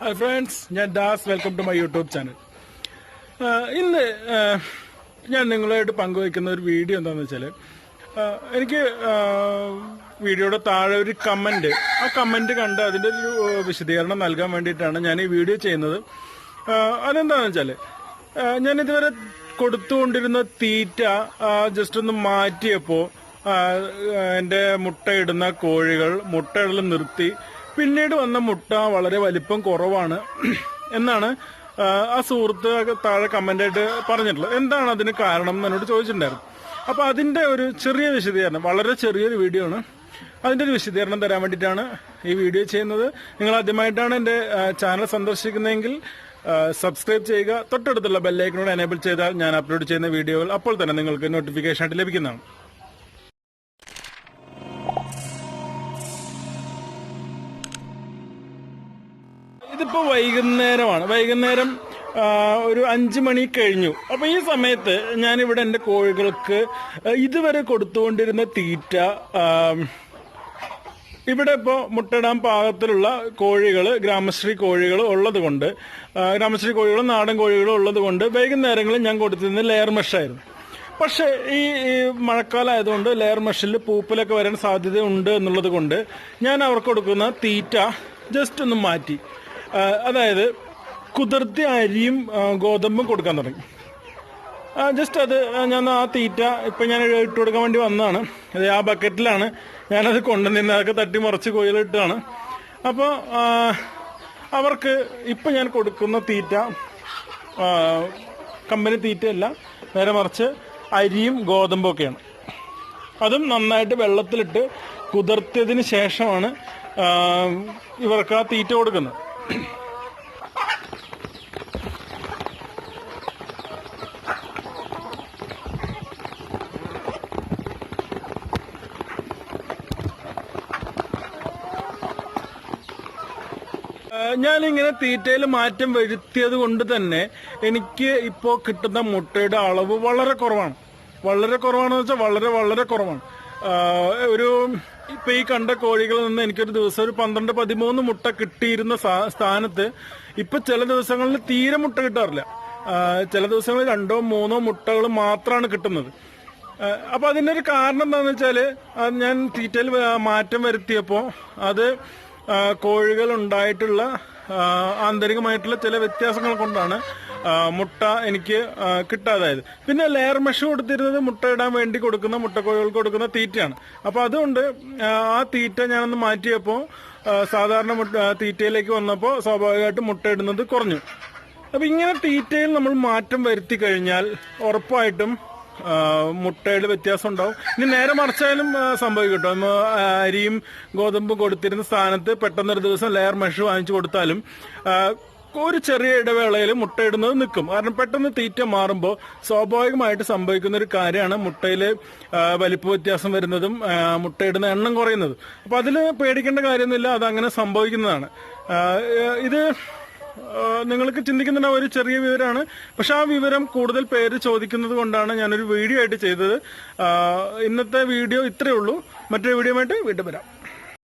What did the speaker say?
Hi friends ഞാൻ Das. Welcome to my YouTube channel ഇന്ന് ഞാൻ നിങ്ങളായിട്ട് പങ്കുവയ്ക്കുന്ന ഒരു വീഡിയോ എന്താണെന്ന് വെച്ചാൽ എനിക്ക് വീഡിയോയുടെ താഴെ ഒരു കമന്റ് ആ കമന്റ് കണ്ട് അതിന്റെ ഒരു വിശദീകരണം നൽകാൻ വേണ്ടിയിട്ടാണ് ഞാൻ ഈ വീഡിയോ ചെയ്യുന്നത്. അതെന്താണെന്ന് വെച്ചാൽ ഞാൻ ഇതുവരെ കൊടുത്തുകൊണ്ടിരുന്ന തീറ്റ ജസ്റ്റ് ഒന്ന് മാറ്റിയപ്പോൾ എന്റെ മുട്ടയിടുന്ന കോഴികൾ മുട്ടയിടൽ നിർത്തി പിന്നീട് വന്ന മുട്ട വളരെ വലിപ്പം കുറവാണ് എന്നാണ് ആ, സുഹൃത്ത് താഴെ കമന്റായിട്ട് പറഞ്ഞിട്ടുള്ളത്. എന്താണ് അതിന് കാരണം എന്ന് എന്നോട് ചോദിച്ചിട്ടുണ്ടായിരുന്നു. അപ്പൊ അതിന്റെ ഒരു ചെറിയ വിശദീകരണം വളരെ ചെറിയൊരു വീഡിയോ ആണ്. അതിന്റെ ഒരു വിശദീകരണം തരാൻ വേണ്ടിയിട്ടാണ് ഈ വീഡിയോ ചെയ്യുന്നത്. നിങ്ങൾ ആദ്യമായിട്ടാണ് എന്റെ ചാനൽ സന്ദർശിക്കുന്നതെങ്കിൽ സബ്സ്ക്രൈബ് ചെയ്യുക. തൊട്ടടുത്തുള്ള ബെല്ലൈക്കനോട് എനേബിൾ ചെയ്താൽ ഞാൻ അപ്ലോഡ് ചെയ്യുന്ന വീഡിയോകൾ അപ്പോൾ തന്നെ നിങ്ങൾക്ക് നോട്ടിഫിക്കേഷൻ ആയിട്ട് ലഭിക്കുന്നതാണ്. ഇതിപ്പോ വൈകുന്നേരമാണ്. വൈകുന്നേരം ഒരു അഞ്ചു മണി കഴിഞ്ഞു. അപ്പോൾ ഈ സമയത്ത് ഞാനിവിടെ എന്റെ കോഴികൾക്ക് ഇതുവരെ കൊടുത്തുകൊണ്ടിരുന്ന തീറ്റ ഇവിടെ ഇപ്പോൾ മുട്ടയിടാൻ പാകത്തിലുള്ള കോഴികൾ ഗ്രാമശ്രീ കോഴികൾ ഉള്ളത് കൊണ്ട് ഗ്രാമശ്രീ കോഴികളും നാടൻ കോഴികളും ഉള്ളത് കൊണ്ട് വൈകുന്നേരങ്ങളിൽ ഞാൻ കൊടുത്തിരുന്നത് ലെയർ മെഷായിരുന്നു പക്ഷേ ഈ ഈ മഴക്കാലം ആയതുകൊണ്ട് ലെയർ മെഷിൽ പൂപ്പലൊക്കെ വരാൻ സാധ്യതയുണ്ട് എന്നുള്ളത് കൊണ്ട് ഞാൻ അവർക്ക് കൊടുക്കുന്ന തീറ്റ ജസ്റ്റ് ഒന്ന് മാറ്റി. അതായത് കുതിർത്തി അരിയും ഗോതമ്പും കൊടുക്കാൻ തുടങ്ങി. ജസ്റ്റ് അത് ഞാൻ ആ തീറ്റ ഇപ്പൊ ഞാൻ ഇട്ട് കൊടുക്കാൻ വേണ്ടി വന്നതാണ്. അത് ആ ബക്കറ്റിലാണ്. ഞാനത് കൊണ്ടുവന്നിരുന്നത്. അതൊക്കെ തട്ടി മറിച്ച് കോയിലിട്ടാണ് അപ്പോൾ അവർക്ക് ഇപ്പൊ ഞാൻ കൊടുക്കുന്ന തീറ്റ കമ്പനി തീറ്റയല്ല നേരെ മറിച്ച് അരിയും ഗോതമ്പും ഒക്കെയാണ്. അതും നന്നായിട്ട് വെള്ളത്തിലിട്ട് കുതിർത്തിയതിന് ശേഷമാണ് ഇവർക്ക് ആ തീറ്റ കൊടുക്കുന്നത്. ഞാനിങ്ങനെ തീറ്റയിൽ മാറ്റം വരുത്തിയത് കൊണ്ട് തന്നെ എനിക്ക് ഇപ്പോൾ കിട്ടുന്ന മുട്ടയുടെ അളവ് വളരെ കുറവാണ്. വളരെ കുറവാണെന്ന് വെച്ചാൽ വളരെ വളരെ കുറവാണ്. ഒരു ഇപ്പൊ ഈ കണ്ട കോഴികളിൽ നിന്ന് എനിക്കൊരു ദിവസം ഒരു പന്ത്രണ്ട് പതിമൂന്ന് മുട്ട കിട്ടിയിരുന്ന സ്ഥാനത്ത് ഇപ്പൊ ചില ദിവസങ്ങളിൽ തീരെ മുട്ട കിട്ടാറില്ല. ചില ദിവസങ്ങളിൽ രണ്ടോ മൂന്നോ മുട്ടകൾ മാത്രമാണ് കിട്ടുന്നത്. അപ്പൊ അതിന്റെ ഒരു കാരണം എന്താണെന്ന് വെച്ചാൽ ഞാൻ തീറ്റയിൽ മാറ്റം വരുത്തിയപ്പോ അത് കോഴികൾ ഉണ്ടായിട്ടുള്ള ആന്തരികമായിട്ടുള്ള ചില വ്യത്യാസങ്ങൾ കൊണ്ടാണ് മുട്ട എനിക്ക് കിട്ടാതായത്. പിന്നെ ലെയർ മെഷ് കൊടുത്തിരുന്നത് മുട്ട ഇടാൻ വേണ്ടി കൊടുക്കുന്ന മുട്ടക്കോഴികൾക്ക് കൊടുക്കുന്ന തീറ്റയാണ്. അപ്പൊ അതുകൊണ്ട് ആ, തീറ്റ ഞാനൊന്ന് മാറ്റിയപ്പോൾ സാധാരണ മുട്ട തീറ്റയിലേക്ക് വന്നപ്പോൾ സ്വാഭാവികമായിട്ടും മുട്ട ഇടുന്നത് കുറഞ്ഞു. അപ്പൊ ഇങ്ങനെ തീറ്റയിൽ നമ്മൾ മാറ്റം വരുത്തി കഴിഞ്ഞാൽ ഉറപ്പായിട്ടും മുട്ടയിൽ വ്യത്യാസം ഉണ്ടാവും. ഇനി നേരെ മറിച്ചാലും സംഭവിക്കും കേട്ടോ. നമ്മൾ അരിയും ഗോതമ്പും കൊടുത്തിരുന്ന സ്ഥാനത്ത് പെട്ടെന്നൊരു ദിവസം ലെയർ മെഷ് വാങ്ങിച്ചു കൊടുത്താലും ഒരു ചെറിയ ഇടവേളയിൽ മുട്ടയിടുന്നത് നിൽക്കും. കാരണം പെട്ടെന്ന് തീറ്റ മാറുമ്പോൾ സ്വാഭാവികമായിട്ട് സംഭവിക്കുന്ന ഒരു കാര്യമാണ് മുട്ടയിൽ വലിപ്പ വ്യത്യാസം വരുന്നതും മുട്ടയിടുന്ന എണ്ണം കുറയുന്നതും. അപ്പം അതിൽ പേടിക്കേണ്ട കാര്യമൊന്നുമില്ല. അതങ്ങനെ സംഭവിക്കുന്നതാണ്. ഇത് നിങ്ങൾക്ക് ചിന്തിക്കുന്ന ഒരു ചെറിയ വിവരമാണ് പക്ഷെ ആ വിവരം കൂടുതൽ പേര് ചോദിക്കുന്നത് കൊണ്ടാണ് ഞാനൊരു വീഡിയോ ആയിട്ട് ചെയ്തത്. ഇന്നത്തെ വീഡിയോ ഇത്രയേ ഉള്ളൂ. മറ്റൊരു വീഡിയോ ആയിട്ട് വീണ്ടും വരാം.